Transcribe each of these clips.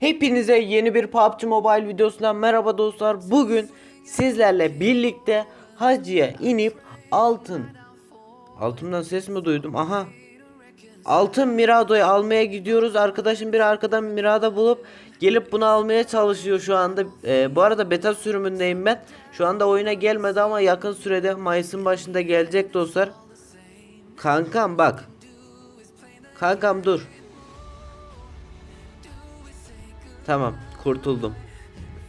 Hepinize yeni bir PUBG Mobile videosundan merhaba dostlar. Bugün sizlerle birlikte Hacı'ya inip altın Altından ses mi duydum? Aha. Altın Mirado'yu almaya gidiyoruz. Arkadaşım bir arkadan Mirada bulup gelip bunu almaya çalışıyor şu anda. Ee, bu arada beta sürümündeyim ben. Şu anda oyuna gelmedi ama yakın sürede Mayıs'ın başında gelecek dostlar. Kankam bak. Kankam dur. Tamam kurtuldum.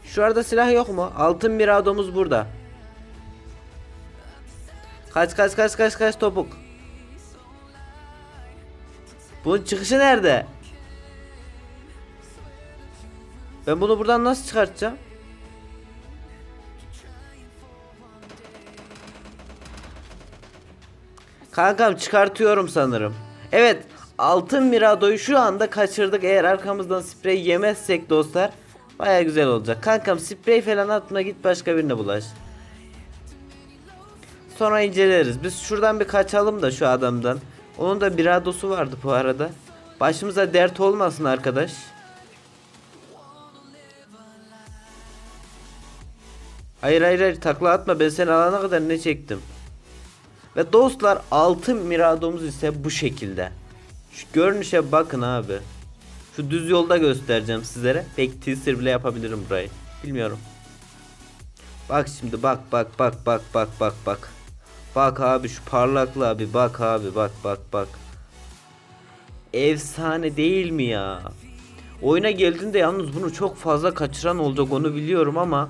Şu arada silah yok mu? Altın Mirado'muz burada. Kaç kaç kaç kaç kaç topuk. Bunun çıkışı nerede? Ben bunu buradan nasıl çıkartacağım? Kankam çıkartıyorum sanırım. Evet altın Mirado'yu şu anda kaçırdık. Eğer arkamızdan sprey yemezsek dostlar baya güzel olacak. Kankam sprey falan atma git başka birine bulaş. Sonra inceleriz. Biz şuradan bir kaçalım da şu adamdan. Onun da Mirado'su vardı bu arada. Başımıza dert olmasın arkadaş. Hayır hayır hayır takla atma ben seni alana kadar ne çektim. Ve dostlar altın miradomuz ise bu şekilde. Şu görünüşe bakın abi. Şu düz yolda göstereceğim sizlere. Belki teaser bile yapabilirim burayı. Bilmiyorum. Bak şimdi bak bak bak bak bak bak bak. Bak abi şu parlaklığa bir bak abi bak bak bak. Efsane değil mi ya? Oyuna geldiğinde yalnız bunu çok fazla kaçıran olacak onu biliyorum ama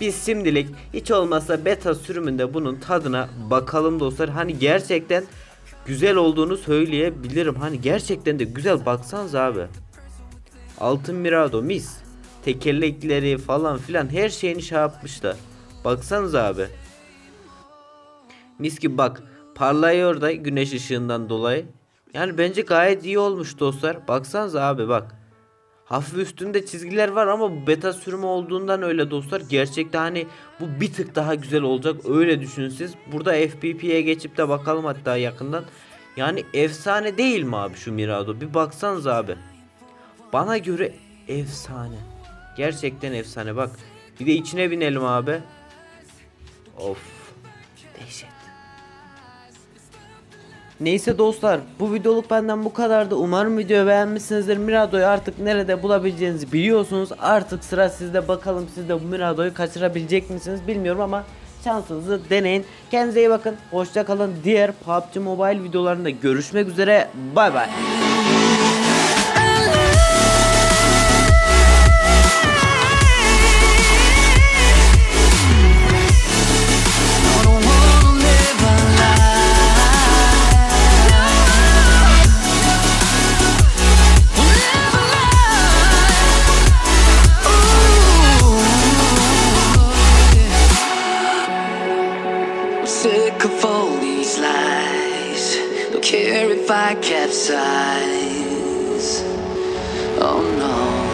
biz şimdilik hiç olmazsa beta sürümünde bunun tadına bakalım dostlar. Hani gerçekten güzel olduğunu söyleyebilirim. Hani gerçekten de güzel baksanız abi. Altın Mirado mis. Tekerlekleri falan filan her şeyini şey yapmışlar. Baksanız abi. Mis gibi bak parlıyor da güneş ışığından dolayı. Yani bence gayet iyi olmuş dostlar. Baksanıza abi bak. Hafif üstünde çizgiler var ama bu beta sürümü olduğundan öyle dostlar. Gerçekte hani bu bir tık daha güzel olacak. Öyle düşünün siz. Burada FPP'ye geçip de bakalım hatta yakından. Yani efsane değil mi abi şu Mirado? Bir baksanız abi. Bana göre efsane. Gerçekten efsane bak. Bir de içine binelim abi. Of. Dehşet. Neyse dostlar bu videoluk benden bu kadardı. Umarım videoyu beğenmişsinizdir. Mirado'yu artık nerede bulabileceğinizi biliyorsunuz. Artık sıra sizde bakalım siz de bu Mirado'yu kaçırabilecek misiniz bilmiyorum ama şansınızı deneyin. Kendinize iyi bakın. Hoşça kalın. Diğer PUBG Mobile videolarında görüşmek üzere. Bay bay. back of all these lies. Don't care if I capsize. Oh no.